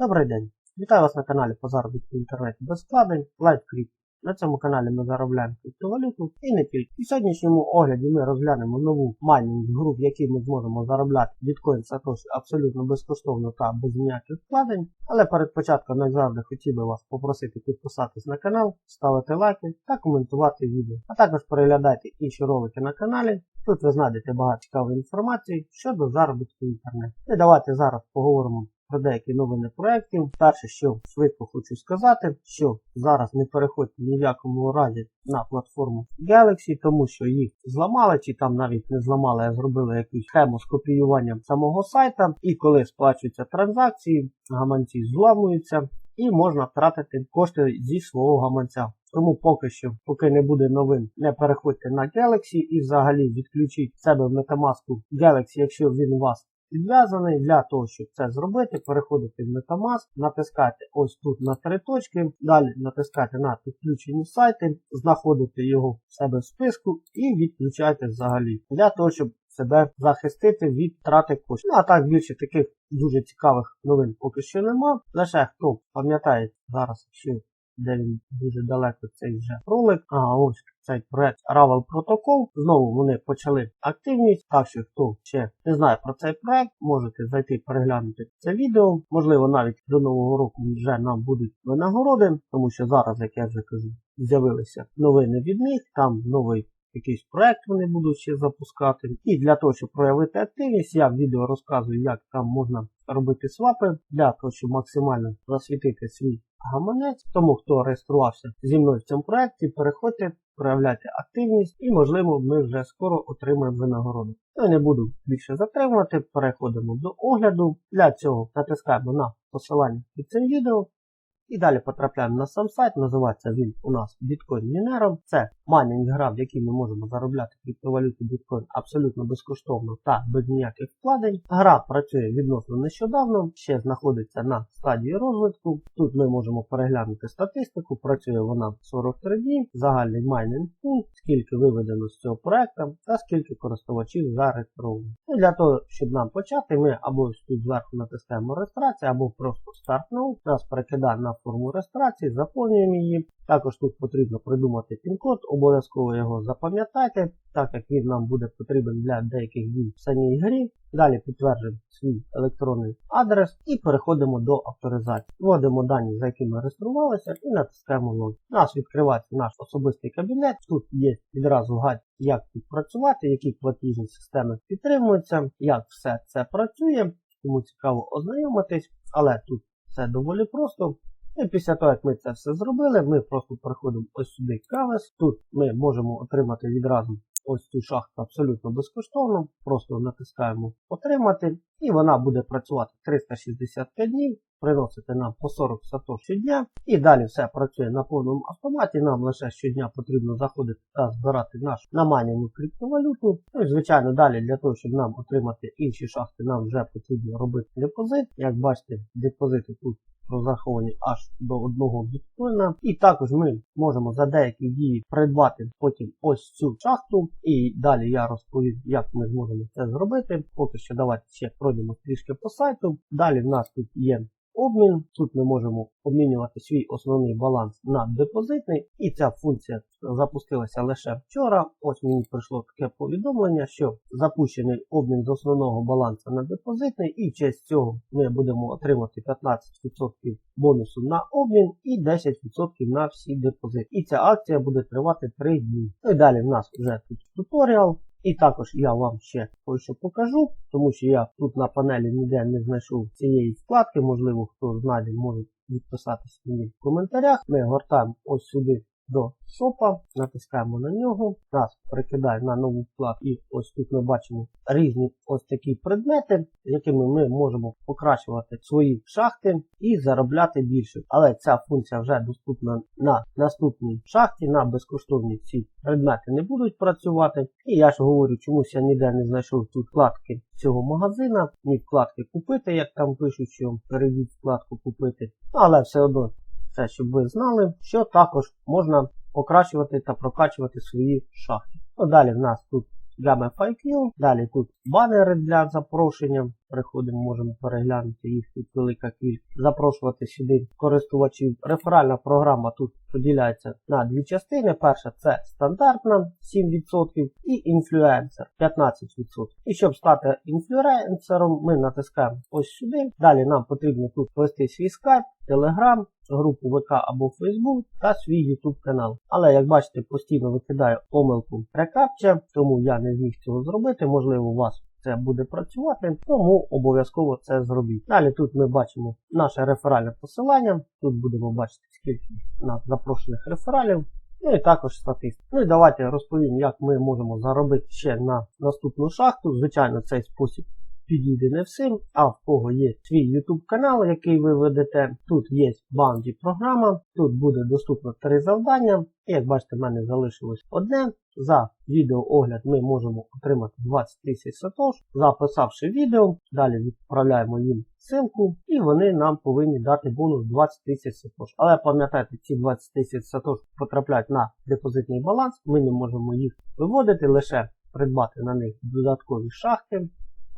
Добрий день! Вітаю вас на каналі по заробітку в інтернеті без вкладень LiveCrypto. На цьому каналі ми заробляємо криптовалюту і не тільки. У сьогоднішньому огляді ми розглянемо нову майнінг гру, в якій ми зможемо заробляти біткоін Satoshi абсолютно безкоштовно та без ніяких вкладень. Але перед початком, як завжди, хотів би вас попросити підписатись на канал, ставити лайки та коментувати відео. А також переглядайте інші ролики на каналі. Тут ви знайдете багато цікавої інформації щодо заробітку в інтернеті. І давайте зараз поговоримо про деякі новини проєктів. Перше, що швидко хочу сказати, що зараз не переходьте ні в якому разі на платформу Galaxy, тому що їх зламали, чи там навіть не зламали, а зробили якусь схему з копіюванням самого сайта. І коли сплачуються транзакції, гаманці зламуються. І можна втратити кошти зі свого гаманця. Тому поки що, поки не буде новин, не переходьте на Galaxy і взагалі відключіть себе в Metamask Galaxy, якщо він у вас підв'язаний. Для того, щоб це зробити, переходите в Metamask, натискайте ось тут на три точки, далі натискайте на підключені сайти, знаходите його в себе в списку і відключайте взагалі. Для того, щоб себе захистити від втрати коштів. Ну, а так більше таких дуже цікавих новин поки що нема. Лише хто пам'ятає зараз, що де він дуже далеко цей вже ролик. А ось цей проект Ravel Protocol. Знову вони почали активність. Так що хто ще не знає про цей проект, можете зайти переглянути це відео. Можливо, навіть до нового року вже нам будуть винагороди, тому що зараз, як я вже кажу, з'явилися новини від них. Там новий якийсь проект вони будуть ще запускати. І для того, щоб проявити активність, я в відео розказую, як там можна робити свапи, для того, щоб максимально засвітити свій гаманець. Тому хто реєструвався зі мною в цьому проєкті, переходьте, проявляйте активність і, можливо, ми вже скоро отримаємо винагороду. Я не буду більше затримувати, переходимо до огляду. Для цього натискаємо на посилання під цим відео. І далі потрапляємо на сам сайт, називається він у нас Bitcoin Minero. Це майнінг гра, в якій ми можемо заробляти криптовалюту біткоін абсолютно безкоштовно та без ніяких вкладень. Гра працює відносно нещодавно, ще знаходиться на стадії розвитку. Тут ми можемо переглянути статистику, працює вона 43 дні, загальний майнінг пункт, скільки виведено з цього проекту та скільки користувачів зареєстровано. І для того, щоб нам почати, ми або тут зверху натискаємо реєстрацію, або просто стартнув. Нас перекидає на форму реєстрації, заповнюємо її. Також тут потрібно придумати пін-код, обов'язково його запам'ятайте, так як він нам буде потрібен для деяких дій в самій грі. Далі підтверджуємо свій електронний адрес і переходимо до авторизації. Вводимо дані, за якими реєструвалися, і натискаємо лог. У нас відкривається наш особистий кабінет. Тут є відразу гайд, як тут працювати, які платіжні системи підтримуються, як все це працює. Тому цікаво ознайомитись, але тут все доволі просто. І після того, як ми це все зробили, ми просто переходимо ось сюди кавес. Тут ми можемо отримати відразу ось цю шахту абсолютно безкоштовно. Просто натискаємо Отримати, і вона буде працювати 365 днів, приносити нам по 40 сато щодня. І далі все працює на повному автоматі. Нам лише щодня потрібно заходити та збирати нашу наманену криптовалюту. Ну і звичайно, далі для того, щоб нам отримати інші шахти, нам вже потрібно робити депозит. Як бачите, депозити тут розраховані аж до одного біткоїна. І також ми можемо за деякі дії придбати потім ось цю шахту. І далі я розповім, як ми зможемо це зробити. Поки що давайте ще пройдемо трішки по сайту. Далі в нас тут є обмін. Тут ми можемо обмінювати свій основний баланс на депозитний. І ця функція запустилася лише вчора. Ось мені прийшло таке повідомлення, що запущений обмін з основного балансу на депозитний, і в честь цього ми будемо отримати 15% бонусу на обмін і 10% на всі депозити. І ця акція буде тривати 3 дні. Ну і далі в нас вже тут туторіал. І також я вам ще кое-що покажу, тому що я тут на панелі ніде не знайшов цієї вкладки, можливо, хто знайде, може відписатися мені в коментарях. Ми гортаємо ось сюди до шопа, натискаємо на нього, нас прикидає на нову вкладку. І ось тут ми бачимо різні ось такі предмети, якими ми можемо покращувати свої шахти і заробляти більше. Але ця функція вже доступна на наступній шахті, на безкоштовні ці предмети не будуть працювати. І я ж говорю, чомусь я ніде не знайшов тут вкладки цього магазина, ні вкладки купити, як там пишуть, що перейдіть вкладку купити. Але все одно це щоб ви знали, що також можна покращувати та прокачувати свої шахти. Ну, Далі в нас тут Game FAQ. Далі тут банери для запрошення. Переходимо, можемо переглянути їх тут велика кількість. Запрошувати сюди користувачів. Реферальна програма тут поділяється на дві частини. Перша це стандартна 7% і інфлюенсер 15%. І щоб стати інфлюенсером, ми натискаємо ось сюди. Далі нам потрібно тут ввести свій скайп, телеграм, групу ВК або Facebook та свій YouTube канал. Але як бачите, постійно викидаю помилку рекапча, тому я не зміг цього зробити. Можливо, у вас це буде працювати, тому обов'язково це зробіть. Далі тут ми бачимо наше реферальне посилання. Тут будемо бачити, скільки нас запрошених рефералів. Ну і також статистику. Ну і давайте розповім, як ми можемо заробити ще на наступну шахту. Звичайно, цей спосіб підійде не всім, а в кого є свій YouTube канал, який ви ведете. Тут є банді програма, тут буде доступно три завдання. І як бачите, в мене залишилось одне. За відеоогляд ми можемо отримати 20 тисяч сатош, записавши відео, далі відправляємо їм ссылку, і вони нам повинні дати бонус 20 тисяч сатош. Але пам'ятайте, ці 20 тисяч сатош потрапляють на депозитний баланс, ми не можемо їх виводити, лише придбати на них додаткові шахти.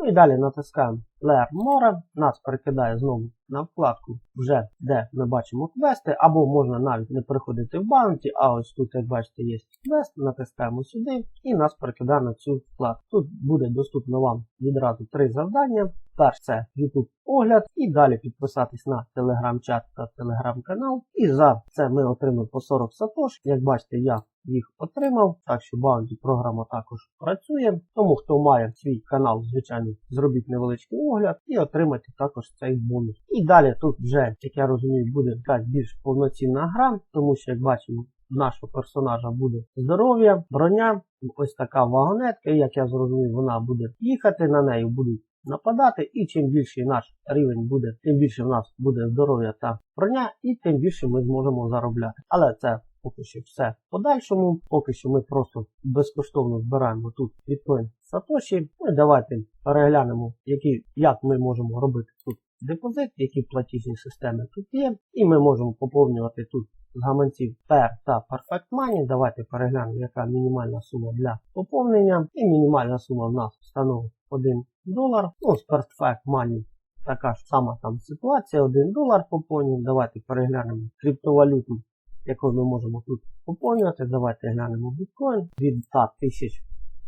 Ну і далі натискаємо Layer More, нас перекидає знову на вкладку, вже де ми бачимо квести, або можна навіть не переходити в баунті, а ось тут, як бачите, є квест, натискаємо сюди і нас перекидає на цю вкладку. Тут буде доступно вам відразу три завдання. Перше це YouTube огляд, і далі підписатись на телеграм-чат та телеграм-канал. І за це ми отримаємо по 40 сатош. Як бачите, я їх отримав, так що Bounty програма також працює. Тому хто має свій канал, звичайно, зробіть невеличкий огляд і отримайте також цей бонус. І далі тут вже, як я розумію, буде так більш повноцінна гра, тому що, як бачимо, нашого персонажа буде здоров'я, броня, ось така вагонетка, як я зрозумів, вона буде їхати, на неї будуть нападати, і чим більший наш рівень буде, тим більше в нас буде здоров'я та броня, і тим більше ми зможемо заробляти. Але це поки що все подальшому. Поки що ми просто безкоштовно збираємо тут біткоін Сатоші. Ну і давайте переглянемо, які, як ми можемо робити тут депозит, які платіжні системи тут є. І ми можемо поповнювати тут з гаманців Per та Perfect Money. Давайте переглянемо, яка мінімальна сума для поповнення. І мінімальна сума в нас становить 1 долар. Ну, з Perfect Money така ж сама там ситуація, 1 долар поповнюємо. Давайте переглянемо криптовалюту, яку ми можемо тут поповнювати. Давайте глянемо біткоін від 100 тисяч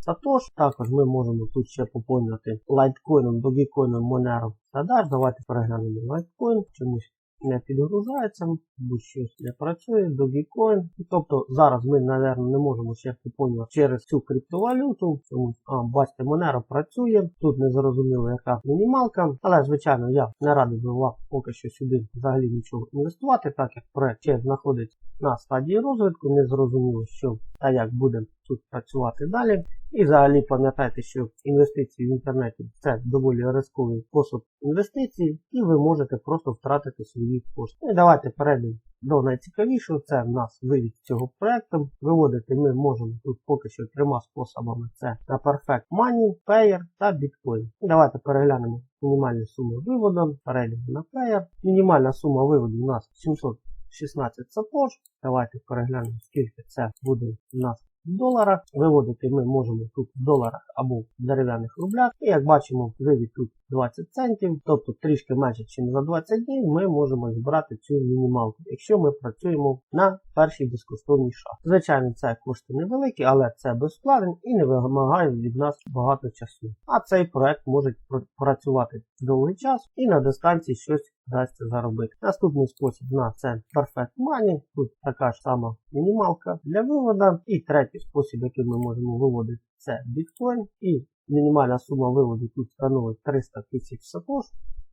Сатош. Також ми можемо тут ще поповнювати лайткоїном, догікоїном, монером та Давайте переглянемо лайткоін. Чомусь не підгружається, бо щось не працює, Dogecoin. Тобто зараз ми, мабуть, не можемо ще поповнювати через цю криптовалюту. Тому, а, бачите, Monero працює. Тут не зрозуміло, яка мінімалка. Але, звичайно, я не радий би вам поки що сюди взагалі нічого інвестувати, так як проект ще знаходиться на стадії розвитку. Не зрозуміло, що та як буде тут працювати далі. І взагалі пам'ятайте, що інвестиції в інтернеті це доволі ризиковий спосіб інвестицій, і ви можете просто втратити свої кошти. І давайте перейдемо до найцікавішого. Це в нас вивід цього проекту. Виводити ми можемо тут поки що трьома способами: це на Perfect Money, Payer та Bitcoin. І давайте переглянемо мінімальну суму виводу. Перейдемо на Payer. Мінімальна сума виводу у нас 716 сапож. Давайте переглянемо, скільки це буде у нас доларах. Виводити ми можемо тут в доларах або в дерев'яних рублях. І як бачимо, вивід тут 20 центів, тобто трішки менше, ніж за 20 днів, ми можемо збирати цю мінімалку, якщо ми працюємо на першій безкоштовній шахті. Звичайно, це кошти невеликі, але це безплатно і не вимагає від нас багато часу. А цей проект може працювати довгий час і на дистанції щось вдасться заробити. Наступний спосіб на це Perfect Money. Тут така ж сама мінімалка для виводу. І третій спосіб, який ми можемо виводити, це біткоін. І мінімальна сума виводу тут становить 300 тисяч сатош.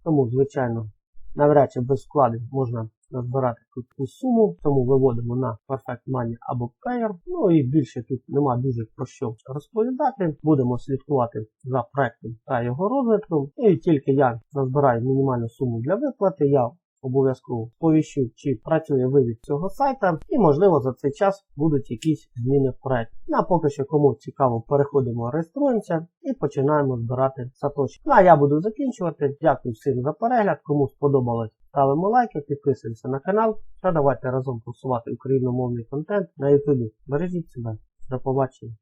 Тому, звичайно, навряд чи без вкладень можна назбирати тут таку суму, тому виводимо на Perfect Money або Payer. Ну і більше тут нема дуже про що розповідати. Будемо слідкувати за проектом та його розвитком. І тільки я назбираю мінімальну суму для виплати, я обов'язково сповіщу, чи працює вивід цього сайта, і можливо за цей час будуть якісь зміни в проєкті. Ну, а поки що кому цікаво, переходимо, реєструємося і починаємо збирати саточки. Ну а я буду закінчувати. Дякую всім за перегляд. Кому сподобалось, ставимо лайки, підписуємося на канал та давайте разом просувати україномовний контент на YouTube. Бережіть себе. До побачення.